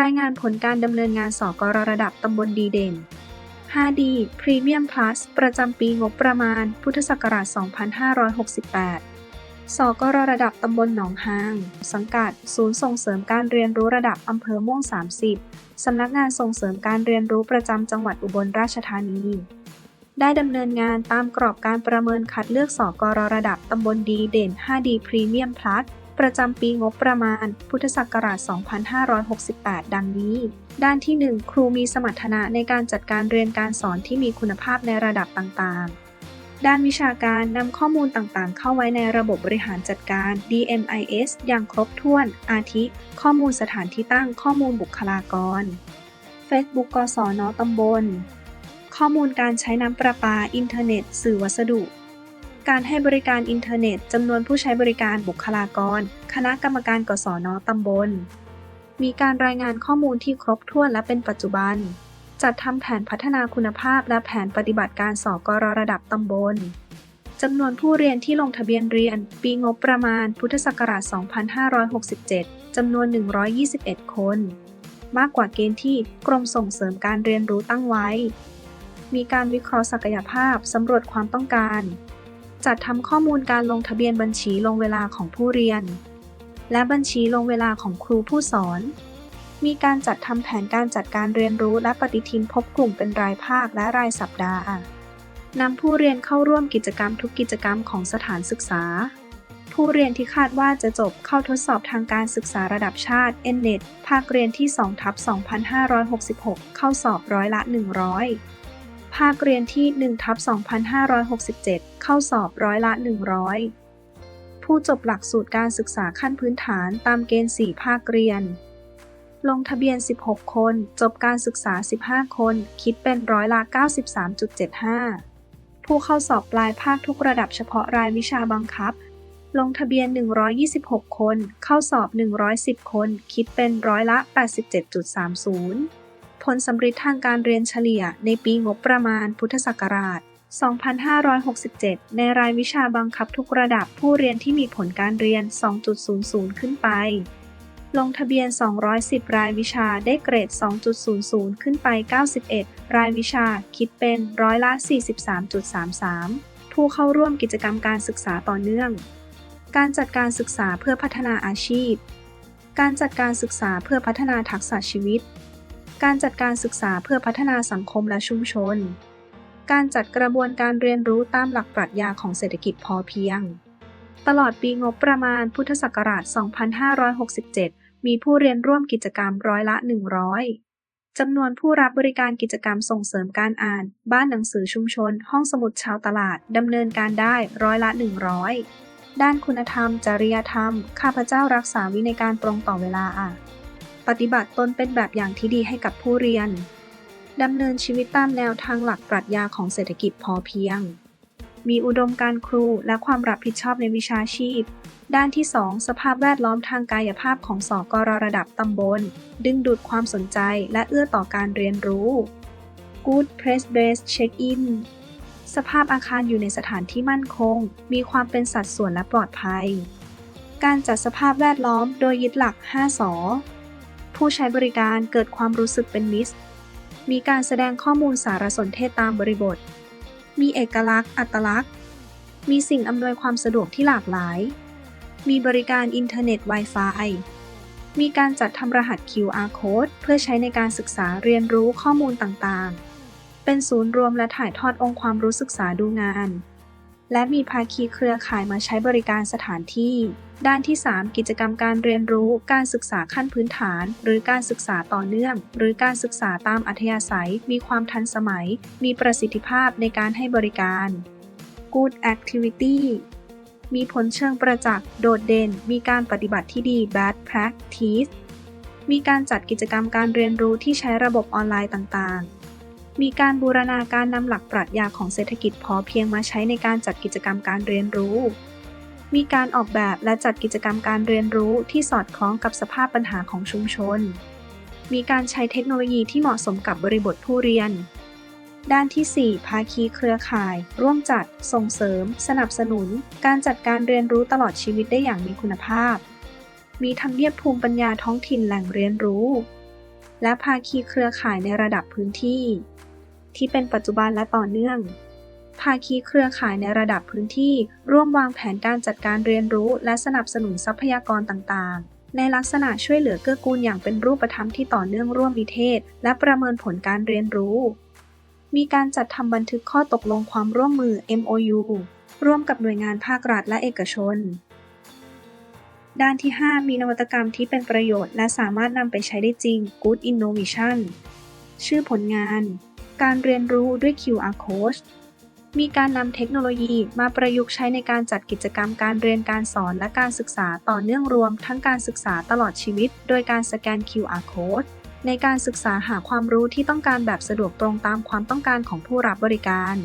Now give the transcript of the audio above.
รายงานผลการดำเนินงานสกรระดับตำบลดีเด่น 5D Premium Plus ประจำปีงบประมาณ พุทธศักราช 2568 สกรระดับตำบลหนองหาง สังกัด ศูนย์ส่งเสริมการเรียนรู้ระดับอำเภอม่วง 30 สำนักงานส่งเสริมการเรียนรู้ประจำจังหวัดอุบลราชธานี ได้ดำเนินงานตามกรอบการประเมินคัดเลือกสกรระดับตำบลดีเด่น 5D Premium Plus ประจำปีงบประมาณ พุทธศักราช 2568 ดังนี้ ด้านที่ 1 ครูมีสมรรถนะในการจัดการเรียนการสอนที่มีคุณภาพในระดับต่างๆ ด้านวิชาการนำข้อมูลต่างๆ เข้าไว้ในระบบบริหารจัดการ DMIS อย่างครบถ้วน อาทิ ข้อมูลสถานที่ตั้งข้อมูลบุคลากร Facebook กศนตำบล ข้อมูลการใช้น้ำประปา อินเทอร์เน็ต สื่อวัสดุ การให้บริการอินเทอร์เน็ตจำนวนผู้ใช้บริการบุคลากร คณะกรรมการกศนตำบล มีการรายงานข้อมูลที่ครบถ้วนและเป็นปัจจุบัน จัดทำแผนพัฒนาคุณภาพและแผนปฏิบัติการสอกรระดับตำบลจำนวนผู้เรียนที่ลงทะเบียนเรียน ปีงบประมาณพุทธศักราช 2567 จำนวน 121 คน มากกว่าเกณฑ์ที่กรมส่งเสริมการเรียนรู้ตั้งไว้ มีการวิเคราะห์ศักยภาพสำรวจความต้องการ จัดทำข้อมูลการลงทะเบียนบัญชีลงเวลาของผู้เรียน และบัญชีลงเวลาของครูผู้สอน มีการจัดทำแผนการจัดการเรียนรู้และปฏิทินพบกลุ่มเป็นรายภาคและรายสัปดาห์นำผู้เรียนเข้าร่วมกิจกรรมทุกกิจกรรมของสถานศึกษา ผู้เรียนที่คาดว่าจะจบเข้าทดสอบทางการศึกษาระดับชาติ NNET ภาคเรียนที่2ทับ2566 เข้าสอบร้อยละ 100 ภาคเรียนที่1ทับ2567 เข้าสอบร้อยละ 100 ผู้จบหลักสูตรการศึกษาขั้นพื้นฐานตามเกณฑ์ 4 ภาคเรียน ลงทะเบียน 16 คน จบการศึกษา 15 คน คิดเป็นร้อยละ 93.75 ผู้เข้าสอบปลายภาคทุกระดับเฉพาะรายวิชาบังคับ ลงทะเบียน 126 คน เข้าสอบ 110 คน คิดเป็นร้อยละ 87.30 ผลสำริดทางการเรียนเฉลี่ยในปีงบประมาณพุทธศักราช 2567 ในรายวิชาบังคับทุกระดับผู้เรียนที่มีผลการเรียน 2.00 ขึ้นไป ลงทะเบียน 210 รายวิชาได้เกรด 2.00 ขึ้นไป 91 รายวิชาคิดเป็นร้อยละ 43.33 ผู้เข้าร่วมกิจกรรมการศึกษาต่อเนื่อง การจัดการศึกษาเพื่อพัฒนาอาชีพ การจัดการศึกษาเพื่อพัฒนาทักษะชีวิต การจัดการศึกษาเพื่อพัฒนาสังคมและชุมชน การจัดกระบวนการเรียนรู้ตามหลักปรัชญาของเศรษฐกิจพอเพียง ตลอดปีงบประมาณพุทธศักราช 2567 มีผู้เรียนร่วมกิจกรรมร้อยละ 100 จำนวนผู้รับบริการกิจกรรมส่งเสริมการอ่าน บ้านหนังสือชุมชน ห้องสมุดชาวตลาด ดำเนินการได้ร้อยละ 100 ด้านคุณธรรม จริยธรรม ข้าพเจ้ารักษาวินัยการตรงต่อเวลา ปฏิบัติตนเป็นแบบอย่างที่ดีให้กับผู้เรียน ดำเนินชีวิตตามแนวทางหลักปรัชญาของเศรษฐกิจพอเพียง มีอุดมการครูและความรับผิดชอบในวิชาชีพ ด้านที่ 2 สภาพแวดล้อมทางกายภาพของสอกรระดับตำบล ดึงดูดความสนใจและเอื้อต่อการเรียนรู้ Good Press Based Check-in สภาพอาคารอยู่ในสถานที่มั่นคง มีความเป็นสัดส่วนและปลอดภัย การจัดสภาพแวดล้อมโดยยึดหลัก 5สอ ผู้ใช้บริการเกิดความรู้สึกเป็นมิตรมีการแสดงข้อมูลสารสนเทศตามบริบท มีเอกลักษณ์ อัตลักษณ์ มีสิ่งอำนวยความสะดวกที่หลากหลาย มีบริการอินเทอร์เน็ต Wi-Fi มีการจัดทำรหัส QR Code เพื่อใช้ในการศึกษาเรียนรู้ข้อมูลต่างๆ เป็นศูนย์รวมและถ่ายทอดองค์ความรู้ศึกษาดูงาน และมีภาคีเครือข่ายมาใช้บริการสถานที่ ด้านที่ 3 กิจกรรมการเรียนรู้ การศึกษาขั้นพื้นฐาน หรือการศึกษาต่อเนื่อง หรือการศึกษาตามอัธยาศัย มีความทันสมัย มีประสิทธิภาพในการให้บริการ Good Activity มีผลเชิงประจักษ์ โดดเด่น มีการปฏิบัติที่ดี Bad Practice มีการจัดกิจกรรมการเรียนรู้ที่ใช้ระบบออนไลน์ต่างๆ มีการบูรณาการนำหลักปรัชญาของเศรษฐกิจพอเพียงมาใช้ในการจัดกิจกรรมการเรียนรู้ มีการออกแบบและจัดกิจกรรมการเรียนรู้ที่สอดคล้องกับสภาพปัญหาของชุมชน มีการใช้เทคโนโลยีที่เหมาะสมกับบริบทผู้เรียน ด้านที่ 4 ภาคีเครือข่าย ร่วมจัด ส่งเสริม สนับสนุน การจัดการเรียนรู้ตลอดชีวิตได้อย่างมีคุณภาพ มีทำเนียบภูมิปัญญาท้องถิ่นแหล่งเรียนรู้ และภาคีเครือข่ายในระดับพื้นที่ ที่เป็นปัจจุบันและต่อเนื่อง ภาคีเครือข่ายในระดับพื้นที่ร่วมวางแผนการจัดการเรียนรู้และสนับสนุนทรัพยากรต่างๆ ในลักษณะช่วยเหลือเกื้อกูลอย่างเป็นรูปธรรมที่ต่อเนื่องร่วมวิเทศ และประเมินผลการเรียนรู้ มีการจัดทำบันทึกข้อตกลงความร่วมมือ MOU ร่วมกับหน่วยงานภาครัฐและเอกชน ด้านที่ 5 มีนวัตกรรมที่เป็นประโยชน์และสามารถนำไปใช้ได้จริง Good Innovation ชื่อผลงาน การเรียนรู้ด้วย QR Code มีการนำเทคโนโลยีมาประยุกต์ใช้ในการจัดกิจกรรมการเรียนการสอนและการศึกษาต่อเนื่องรวม ทั้งการศึกษาตลอดชีวิต โดยการสแกน QR Code ในการศึกษาหาความรู้ที่ต้องการแบบสะดวกตรงตามความต้องการของผู้รับบริการ